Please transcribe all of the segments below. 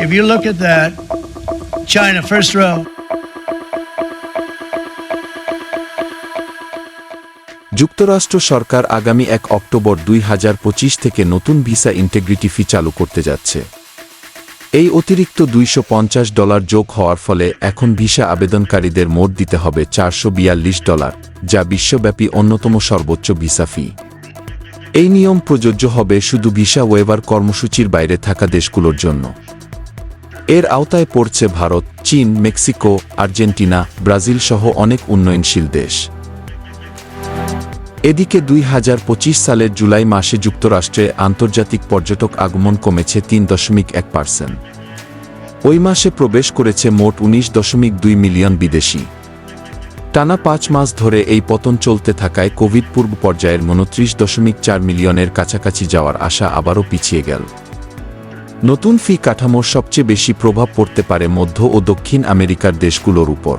If you look at that, China, first row. যুক্তরাষ্ট্র সরকার আগামী এক অক্টোবর দুই হাজার পঁচিশ থেকে নতুন ভিসা ইন্টেগ্রিটি ফি চালু করতে যাচ্ছে। এই অতিরিক্ত দুইশো পঞ্চাশ ডলার যোগ হওয়ার ফলে এখন ভিসা আবেদনকারীদের মোট দিতে হবে চারশো বিয়াল্লিশ ডলার যা বিশ্বব্যাপী অন্যতম সর্বোচ্চ ভিসা ফি এই নিয়ম প্রযোজ্য হবে শুধু ভিসা ওয়েভার কর্মসূচির বাইরে থাকা দেশগুলোর জন্য। এর আওতায় পড়ছে ভারত, চীন, মেক্সিকো, আর্জেন্টিনা, ব্রাজিল সহ অনেক উন্নয়নশীল দেশ। এদিকে দুই হাজার পঁচিশ সালের জুলাই মাসে যুক্তরাষ্ট্রে আন্তর্জাতিক পর্যটক আগমন কমেছে তিন দশমিক এক পার্সেন্ট। ওই মাসে প্রবেশ করেছে মোট উনিশ দশমিক দুই মিলিয়ন বিদেশি। টানা পাঁচ মাস ধরে এই পতন চলতে থাকায় কোভিড পূর্ব পর্যায়ের উনত্রিশ দশমিক চার মিলিয়নের কাছাকাছি যাওয়ার আশা আবারও পিছিয়ে গেল। নতুন ফি কাঠামোর সবচেয়ে বেশি প্রভাব পড়তে পারে মধ্য ও দক্ষিণ আমেরিকার দেশগুলোর উপর।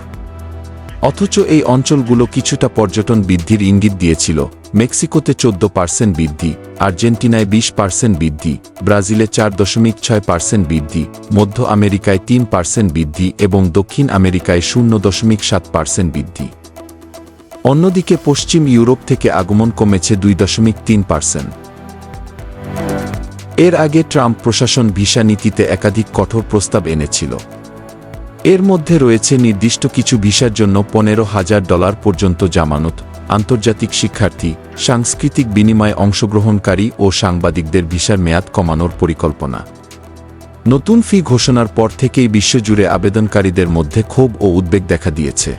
অথচ এই অঞ্চলগুলো কিছুটা পর্যটন বৃদ্ধির ইঙ্গিত দিয়েছিল। মেক্সিকোতে চোদ্দ পার্সেন্ট বৃদ্ধি, আর্জেন্টিনায় বিশ পার্সেন্ট বৃদ্ধি, ব্রাজিলে চার দশমিক ছয় পার্সেন্ট বৃদ্ধি, মধ্য আমেরিকায় তিন পার্সেন্ট বৃদ্ধি এবং দক্ষিণ আমেরিকায় শূন্য দশমিক সাত পার্সেন্ট বৃদ্ধি। অন্যদিকে পশ্চিম ইউরোপ থেকে আগমন কমেছে দুই দশমিক তিন পার্সেন্ট। এর আগে ট্রাম্প প্রশাসন ভিসা নীতিতে একাধিক কঠোর প্রস্তাব এনেছিল। এর মধ্যে রয়েছে নির্দিষ্ট কিছু ভিসার জন্য পনেরো হাজার ডলার পর্যন্ত জামানত, আন্তর্জাতিক শিক্ষার্থী, সাংস্কৃতিক বিনিময়ে অংশগ্রহণকারী ও সাংবাদিকদের ভিসার মেয়াদ কমানোর পরিকল্পনা। নতুন ফি ঘোষণার পর থেকেই বিশ্বজুড়ে আবেদনকারীদের মধ্যে ক্ষোভ ও উদ্বেগ দেখা দিয়েছে।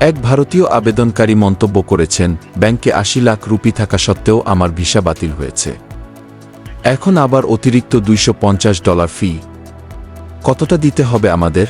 এক ভারতীয় আবেদনকারী মন্তব্য করেছেন, ব্যাংকে আশি লাখ রুপি থাকা সত্ত্বেও আমার ভিসা বাতিল হয়েছে। এখন আবার অতিরিক্ত দুইশ পঞ্চাশ ডলার ফি। কতটা দিতে হবে আমাদের?